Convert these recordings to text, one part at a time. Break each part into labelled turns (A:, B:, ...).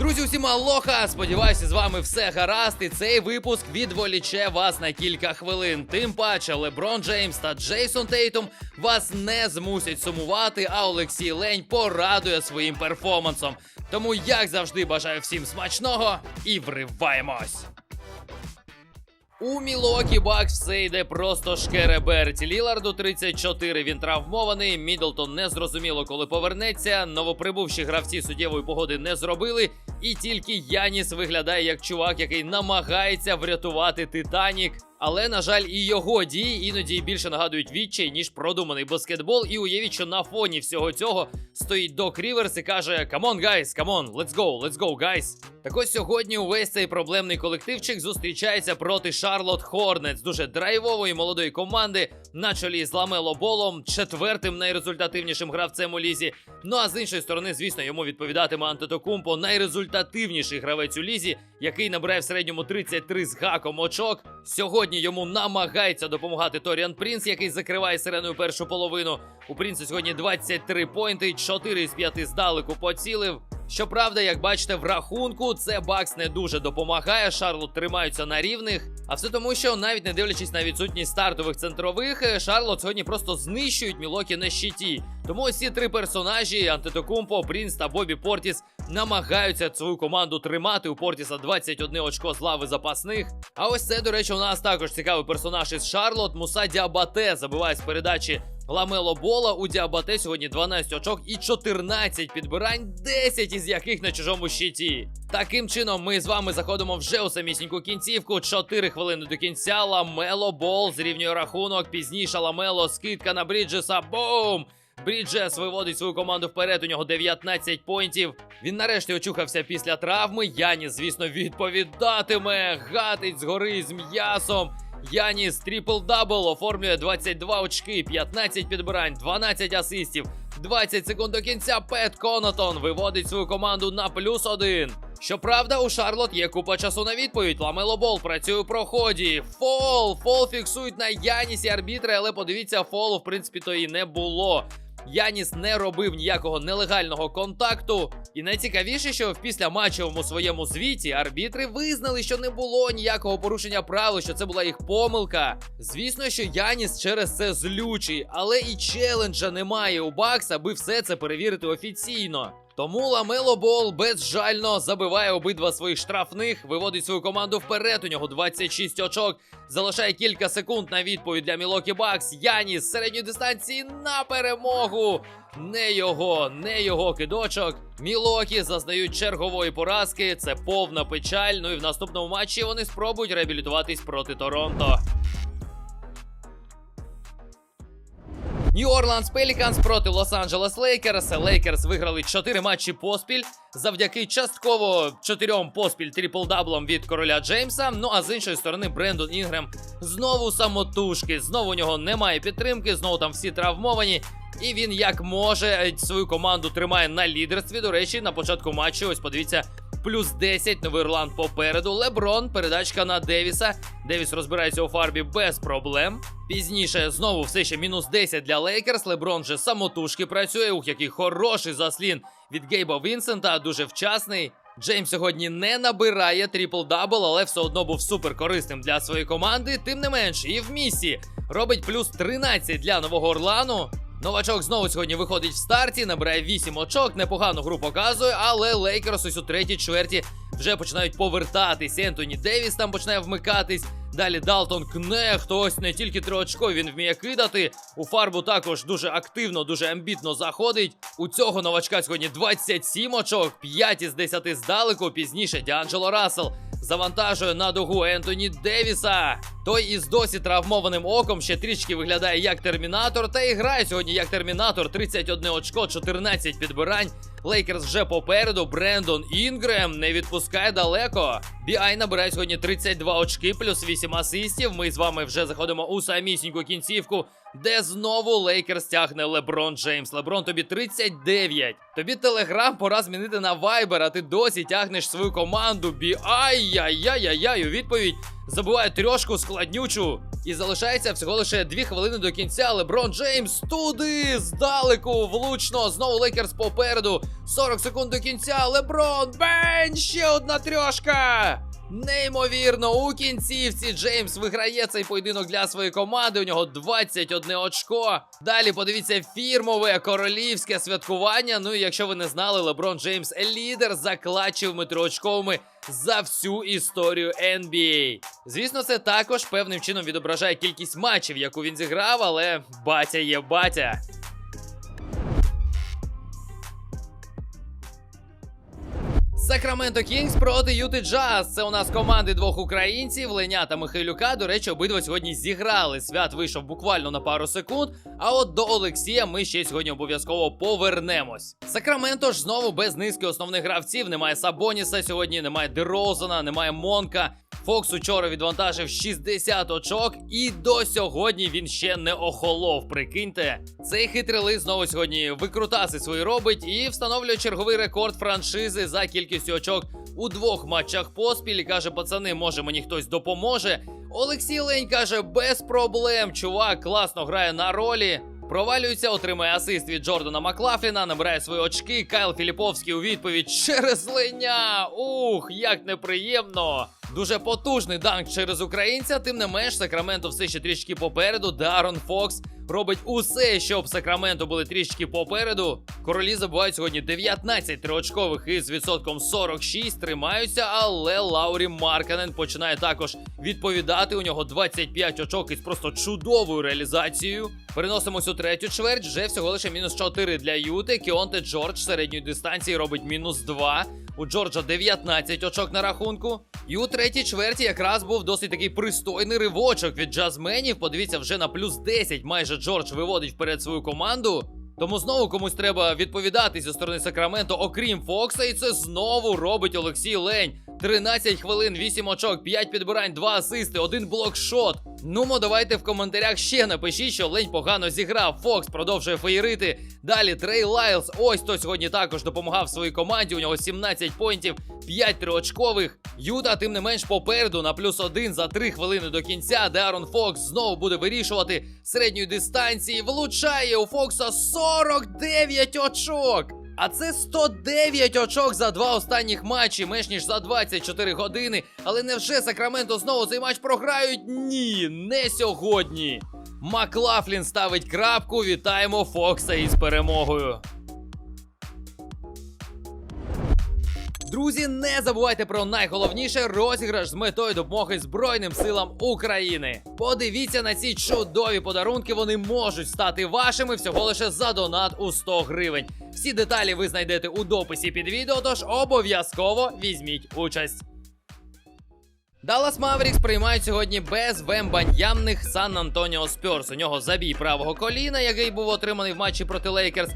A: Друзі, усім алоха! Сподіваюся, з вами все гаразд. І цей випуск відволіче вас на кілька хвилин. Тим паче, Леброн Джеймс та Джейсон Тейтум вас не змусять сумувати, а Олексій Лень порадує своїм перформансом. Тому, як завжди, бажаю всім смачного і вриваємось! У Мілокі Бакс все йде просто шкереберті. Ліларду 34, він травмований. Мідлтон не зрозуміло, коли повернеться. Новоприбувші гравці суттєвої погоди не зробили. І тільки Яніс виглядає як чувак, який намагається врятувати Титанік. Але, на жаль, і його дії іноді більше нагадують відчай, ніж продуманий баскетбол. І уявіть, що на фоні всього цього стоїть Док Ріверс і каже: Камон, гайс, камон, let's go, let's go, гайс. Так ось сьогодні увесь цей проблемний колективчик зустрічається проти Шарлот Хорнетс, дуже драйвової молодої команди на чолі з Ламело Болом, четвертим найрезультативнішим гравцем у лізі. Ну а з іншої сторони, звісно, йому відповідатиме Антетокумпо, найрезультативніший гравець у лізі, який набирає в середньому 33 з гаком очок. Сьогодні йому намагається допомагати Торіан Прінс, який закриває сиреною першу половину. У Прінса сьогодні 23 поінти, 4 з 5 здалеку поцілив. Щоправда, як бачите, в рахунку це Бакс не дуже допомагає. Шарлот тримаються на рівних. А все тому, що навіть не дивлячись на відсутність стартових центрових, е, Шарлот сьогодні просто знищують Мілокі на щиті. Тому ось три персонажі Антетокумпо, Прінс та Бобі Портіс намагаються свою команду тримати. У Портіса 21 очко з лави запасних. А ось це, до речі, у нас також цікавий персонаж із Шарлот. Муса Діабате забиває з передачі Ламело Бола. У Діабате сьогодні 12 очок і 14 підбирань, 10 із яких на чужому щиті. Таким чином, ми з вами заходимо вже у самісіньку кінцівку. 4 хвилини до кінця. Ламело Бол зрівнює рахунок. Пізніше Ламело скидка на Бріджеса. Бум! Бріджес виводить свою команду вперед. У нього 19 поінтів. Він нарешті очухався після травми. Яніс, звісно, відповідатиме. Гатить згори з м'ясом. Яніс трипл-дабл оформлює 22 очки, 15 підбирань, 12 асистів, 20 секунд до кінця. Пет Конотон виводить свою команду на плюс один. Щоправда, у Шарлот є купа часу на відповідь. Ламело Бол працює у проході. Фол! Фол фіксують на Янісі арбітри, але подивіться, фолу, в принципі, то і не було. Яніс не робив ніякого нелегального контакту. І найцікавіше, що в післяматчевому своєму звіті арбітри визнали, що не було ніякого порушення правил, що це була їх помилка. Звісно, що Яніс через це злючий, але і челенджа немає у Бакса, аби все це перевірити офіційно. Тому Ламело Бол безжально забиває обидва своїх штрафних, виводить свою команду вперед. У нього 26 очок. Залишає кілька секунд на відповідь для Мілокі Бакс. Яніс з середньої дистанції на перемогу. Не його, не його кидочок. Мілокі зазнають чергової поразки. Це повна печаль. Ну і в наступному матчі вони спробують реабілітуватись проти Торонто. Нью Орландс Пеліканс проти Лос-Анджелес Лейкерс. Лейкерс виграли 4 матчі поспіль завдяки частково чотирьом поспіль трипл-даблом від короля Джеймса. Ну а з іншої сторони, Брендон Інгрем знову самотужки. Знову у нього немає підтримки, знову там всі травмовані. І він як може е, свою команду тримає на лідерстві. До речі, на початку матчу, ось подивіться, плюс 10, Новий Ірланд попереду. Леброн, передачка на Девіса. Девіс розбирається у фарбі без проблем. Пізніше знову все ще мінус 10 для Лейкерс. Леброн вже самотужки працює. Ух, який хороший заслін від Гейба Вінсента, дуже вчасний. Джеймс сьогодні не набирає трипл-дабл, але все одно був супер корисним для своєї команди. Тим не менш, і в місі робить плюс 13 для нового Орлану. Новачок знову сьогодні виходить в старті, набирає 8 очок, непогану гру показує, але Лейкерс ось у третій чверті вже починають повертатись. Ентоні Девіс там починає вмикатись. Далі Далтон Кнехт, ось не тільки триочкові він вміє кидати. У фарбу також дуже активно, дуже амбітно заходить. У цього новачка сьогодні 27 очок, 5 із 10 здалеку. Пізніше Діанджело Рассел завантажує на дугу Ентоні Девіса. Той із досі травмованим оком ще трішки виглядає як термінатор, та і грає сьогодні як термінатор. 31 очко, 14 підбирань. Лейкерс вже попереду. Брендон Інгрем не відпускає далеко. Біай набирає сьогодні 32 очки, плюс 8 асистів. Ми з вами вже заходимо у самісіньку кінцівку, де знову Лейкерс тягне Леброн Джеймс. Леброн, тобі 39. Тобі телеграм пора змінити на Viber, а ти досі тягнеш свою команду. Біай-яй-яй-яй. У відповідь забиває трьошку складнючу. І залишається всього лише дві хвилини до кінця. Леброн Джеймс туди здалеку влучно. Знову Лейкерс попереду. 40 секунд до кінця. Леброн. Бен! Ще одна трьошка. Неймовірно, у кінцівці Джеймс виграє цей поєдинок для своєї команди. У нього 21 очко. Далі подивіться фірмове королівське святкування. Ну і якщо ви не знали, Леброн Джеймс лідер за клатчевими триочковими за всю історію NBA. Звісно, це також певним чином відображає кількість матчів, яку він зіграв, але батя є батя. Сакраменто Кінгс проти Юти Джаз. Це у нас команди двох українців, Леня та Михайлюка. До речі, обидва сьогодні зіграли. Свят вийшов буквально на пару секунд. А от до Олексія ми ще сьогодні обов'язково повернемось. Сакраменто ж знову без низки основних гравців. Немає Сабоніса сьогодні, немає Дерозана, немає Монка. Фокс учора відвантажив 60 очок, і до сьогодні він ще не охолов. Прикиньте, цей хитрий лист знову сьогодні викрутаси свої робить і встановлює черговий рекорд франшизи за кількістю очок у двох матчах поспіль. Каже, пацани, може мені хтось допоможе. Олексій Лень каже, без проблем. Чувак класно грає на ролі. Провалюється, отримує асист від Джордана Маклафліна, набирає свої очки. Кайл Філіповський у відповідь через леня. Ух, як неприємно. Дуже потужний данк через українця. Тим не менш, Сакраменто все ще трішки попереду. Дарон Фокс робить усе, щоб Сакраменто були трішки попереду. Королі забувають сьогодні 19 триочкових із відсотком 46 тримаються, але Лаурі Марканен починає також відповідати. У нього 25 очок із просто чудовою реалізацією. Переносимось у третю чверть. Вже всього лише мінус 4 для Юти. Кіонте Джордж середньої дистанції робить мінус 2. У Джорджа 19 очок на рахунку. І у третій чверті якраз був досить такий пристойний ривочок від джазменів. Подивіться, вже на плюс 10 майже Джордж виводить вперед свою команду. Тому знову комусь треба відповідати зі сторони Сакраменто, окрім Фокса, і це знову робить Олексій Лень. 13 хвилин, 8 очок, 5 підбирань, 2 асисти, 1 блокшот. Ну, мо давайте в коментарях ще напишіть, що Лень погано зіграв. Фокс продовжує феєрити. Далі Трей Лайлс. Ось хто сьогодні також допомагав своїй команді. У нього 17 поінтів, 5 триочкових. Юта, тим не менш, попереду на плюс 1 за 3 хвилини до кінця. Дарон Фокс знову буде вирішувати середньої дистанції. Влучає у Фокса 49 очок. А це 109 очок за два останніх матчі, менш ніж за 24 години. Але невже Сакраменто знову цей матч програють? Ні, не сьогодні. Маклафлін ставить крапку. Вітаємо Фокса із перемогою. Друзі, не забувайте про найголовніше розіграш з метою допомоги Збройним силам України. Подивіться на ці чудові подарунки. Вони можуть стати вашими всього лише за донат у 100 гривень. Всі деталі ви знайдете у дописі під відео, тож обов'язково візьміть участь. Даллас Маверікс приймають сьогодні без вембаньямних Сан Антоніо Спьорс. У нього забій правого коліна, який був отриманий в матчі проти Лейкерс.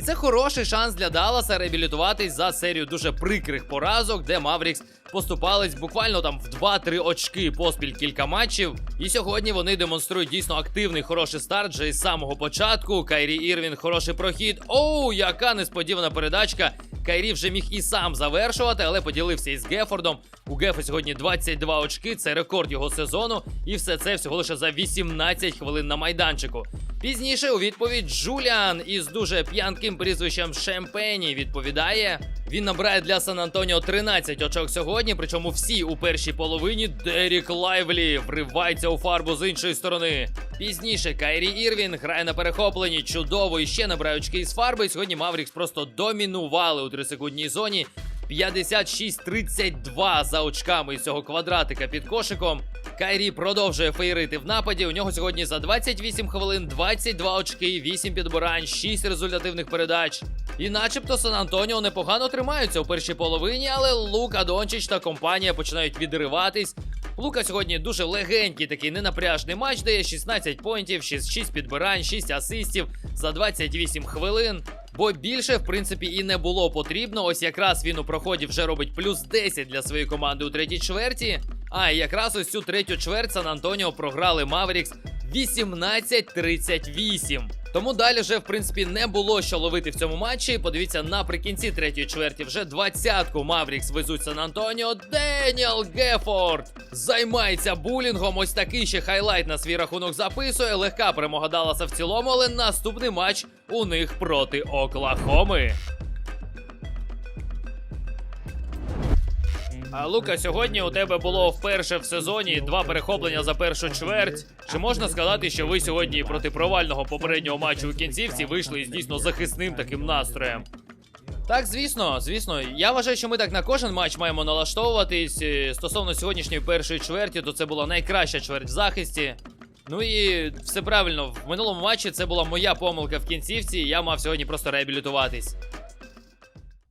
A: І це хороший шанс для Далласа реабілітуватись за серію дуже прикрих поразок, де Маврікс поступались буквально там в 2-3 очки поспіль кілька матчів. І сьогодні вони демонструють дійсно активний хороший старт вже із самого початку. Кайрі Ірвін хороший прохід. Оу, яка несподівана передачка. Кайрі вже міг і сам завершувати, але поділився із Гефордом. У Гефа сьогодні 22 очки, це рекорд його сезону, і все це всього лише за 18 хвилин на майданчику. Пізніше у відповідь Джуліан із дуже п'янким прізвищем Шемпені відповідає. Він набирає для Сан Антоніо 13 очок сьогодні, причому всі у першій половині Дерік Лайвлі вривається у фарбу з іншої сторони. Пізніше Кайрі Ірвін грає на перехопленні чудово і ще набирає очки із фарби. Сьогодні Маврікс просто домінували у 3-секундній зоні. 56-32 за очками цього квадратика під кошиком. Кайрі продовжує феєрити в нападі. У нього сьогодні за 28 хвилин 22 очки, 8 підбирань, 6 результативних передач. І начебто Сан Антоніо непогано тримаються у першій половині, але Лука Дончич та компанія починають відриватись. Лука сьогодні дуже легенький, такий ненапряжний матч, дає 16 поінтів, 6, 6 підбирань, 6 асистів за 28 хвилин. Бо більше, в принципі, і не було потрібно. Ось якраз він у проході вже робить плюс 10 для своєї команди у третій чверті. А якраз ось цю третю чверть Сан Антоніо програли Маверікс 18-38. Тому далі вже в принципі не було що ловити в цьому матчі. Подивіться наприкінці третьої чверті. Вже двадцятку Маврікс везуть Сан Антоніо. Деніел Гефорд займається булінгом. Ось такий ще хайлайт на свій рахунок записує. Легка перемога Далласа в цілому, але наступний матч у них проти Оклахоми. А Лука, сьогодні у тебе було вперше в сезоні два перехоплення за першу чверть. Чи можна сказати, що ви сьогодні проти провального попереднього матчу у кінцівці вийшли із дійсно захисним таким настроєм? Так, звісно, звісно. Я вважаю, що ми так на кожен матч маємо налаштовуватись. Е, Стосовно сьогоднішньої першої чверті, то це була найкраща чверть в захисті. Ну і все правильно, в минулому матчі це була моя помилка в кінцівці, і я мав сьогодні просто реабілітуватись.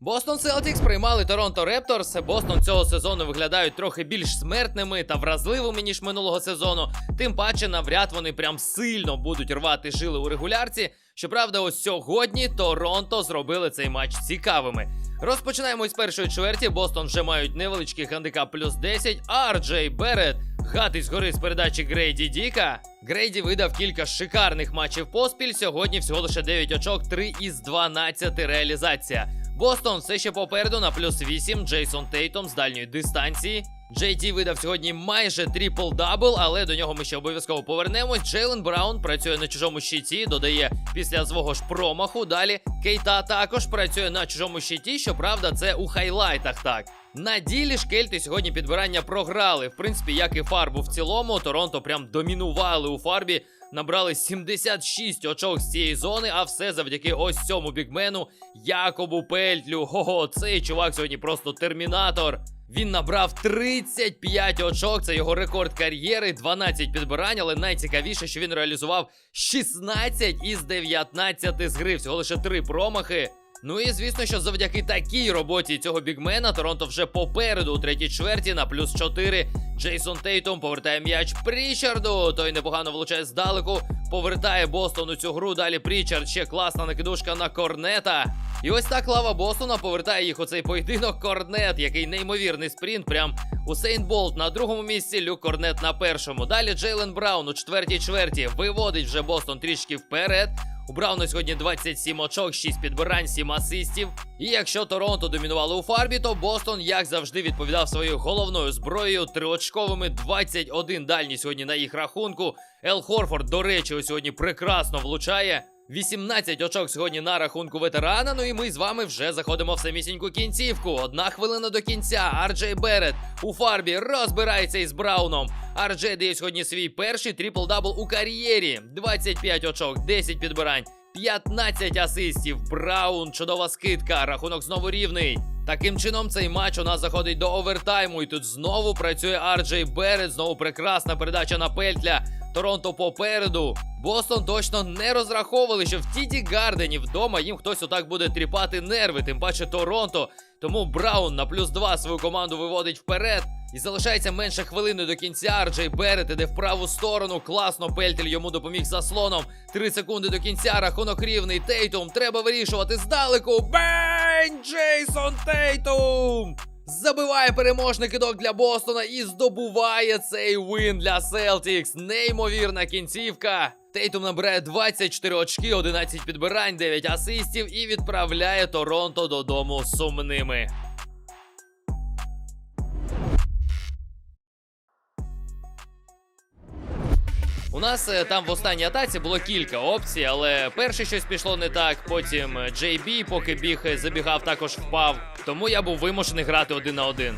A: Бостон Селтікс приймали Торонто Репторс. Бостон цього сезону виглядають трохи більш смертними та вразливими, ніж минулого сезону. Тим паче, навряд вони прям сильно будуть рвати жили у регулярці. Щоправда, ось сьогодні Торонто зробили цей матч цікавими. Розпочинаємо із першої чверті. Бостон вже мають невеличкий гандикап плюс 10. Арджей Берет гатить згори з передачі Грейді Діка. Грейді видав кілька шикарних матчів поспіль. Сьогодні всього лише 9 очок, 3 із 12 реалізація. Бостон все ще попереду на плюс 8. Джейсон Тейтом з дальньої дистанції. Джей Ті видав сьогодні майже трипл-дабл, але до нього ми ще обов'язково повернемось. Джейлен Браун працює на чужому щиті, додає після свого ж промаху. Далі Кейта також працює на чужому щиті. Щоправда, це у хайлайтах так. На ділі ж кельти сьогодні підбирання програли. В принципі, як і фарбу в цілому, Торонто прям домінували у фарбі. Набрали 76 очок з цієї зони, а все завдяки ось цьому бігмену Якобу Пельтлю. Хо-хо, цей чувак сьогодні просто термінатор. Він набрав 35 очок. Це його рекорд кар'єри, 12 підбирань, але найцікавіше, що він реалізував 16 із 19 з гри. Всього лише 3 промахи. Ну і звісно, що завдяки такій роботі цього бігмена Торонто вже попереду у третій чверті на плюс 4. Джейсон Тейтум повертає м'яч Прічарду. Той непогано влучає здалеку. Повертає Бостон у цю гру. Далі Прічард. Ще класна накидушка на корнета. І ось так лава Бостона повертає їх у цей поєдинок. Корнет, який неймовірний спринт. Прям Усейн Болт на другому місці, Люк Корнет на першому. Далі Джейлен Браун у четвертій чверті виводить вже Бостон трішки вперед. У Брауна сьогодні 27 очок, 6 підбирань, 7 асистів. І якщо Торонто домінували у фарбі, то Бостон, як завжди, відповідав своєю головною зброєю триочковими 21 дальні сьогодні на їх рахунку. Ел Хорфорд, до речі, сьогодні прекрасно влучає. 18 очок сьогодні на рахунку ветерана. Ну і ми з вами вже заходимо в самісіньку кінцівку. Одна хвилина до кінця. Арджей Берет у фарбі розбирається із Брауном. Арджей дає сьогодні свій перший трипл-дабл у кар'єрі. 25 очок, 10 підбирань. 15 асистів. Браун, чудова скидка. Рахунок знову рівний. Таким чином, цей матч у нас заходить до овертайму. І тут знову працює Арджей Берет. Знову прекрасна передача на Пельтля. Торонто попереду. Бостон точно не розраховували, що в Тіді Гардені вдома їм хтось отак буде тріпати нерви, тим паче Торонто. Тому Браун на плюс 2 свою команду виводить вперед. І залишається менше хвилини до кінця. Арджей Берет іде в праву сторону. Класно Пельтель йому допоміг заслоном. Три секунди до кінця. Рахунок рівний. Тейтум треба вирішувати здалеку. Бень! Джейсон Тейтум! Забиває переможний кидок для Бостона і здобуває цей вин для Селтікс. Неймовірна кінцівка. Тейтум набирає 24 очки, 11 підбирань, 9 асистів і відправляє Торонто додому сумними. У нас е, там в останній атаці було кілька опцій, але перше щось пішло не так. Потім е, Джей Бі, поки біг е, забігав, також впав. Тому я був вимушений грати один на один.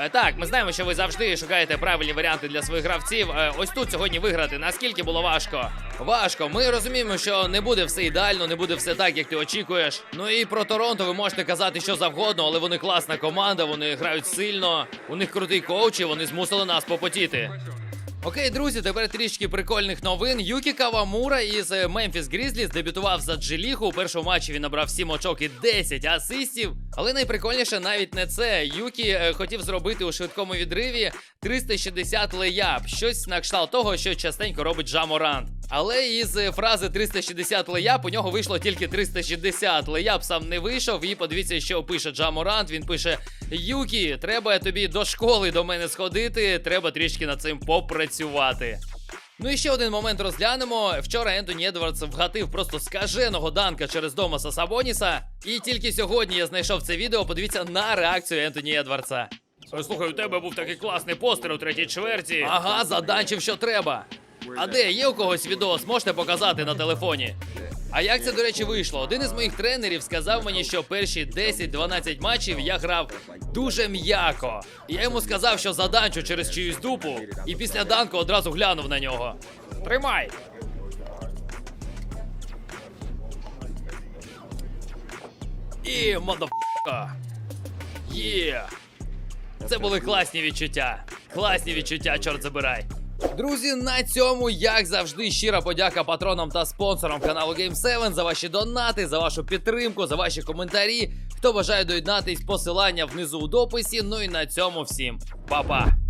A: Е, Так, ми знаємо, що ви завжди шукаєте правильні варіанти для своїх гравців. Е, Ось тут сьогодні виграти. Наскільки було важко? Важко. Ми розуміємо, що не буде все ідеально, не буде все так, як ти очікуєш. Ну і про Торонто ви можете казати що завгодно, але вони класна команда, вони грають сильно. У них крутий коуч, і вони змусили нас попотіти. Окей, друзі, тепер трішки прикольних новин. Юкі Кавамура із е, Мемфіс Грізліс дебютував за Джиліху. У першому матчі він набрав 7 очок і 10 асистів. Але найприкольніше навіть не це. Юкі е, хотів зробити у швидкому відриві 360 леяб. Щось на кшталт того, що частенько робить Джаморант. Але із е, фрази 360 леяб у нього вийшло тільки 360. Леяб сам не вийшов. І подивіться, що пише Джаморант. Він пише: Юкі, треба тобі до школи до мене сходити. Треба трішки над цим попрацювати. Ну і ще один момент розглянемо. Вчора Ентоні Едвардс вгатив просто скаженого данка через Домаса Сабоніса. І тільки сьогодні я знайшов це відео. Подивіться на реакцію Ентоні Едвардса. Слухай, у тебе був такий класний постер у третій чверті. Ага, заданчив, що треба. А де є у когось відос? Можете показати на телефоні. А як це, до речі, вийшло? Один із моїх тренерів сказав мені, що перші 10-12 матчів я грав дуже м'яко. Я йому сказав, що заданчу через чиюсь дупу, і після данку одразу глянув на нього. Тримай! І модофка. Є! Це були класні відчуття. Класні відчуття, чорт забирай. Друзі, на цьому, як завжди, щира подяка патронам та спонсорам каналу Game7 за ваші донати, за вашу підтримку, за ваші коментарі. Хто бажає доєднатись, посилання внизу у дописі. Ну і на цьому всім па-па!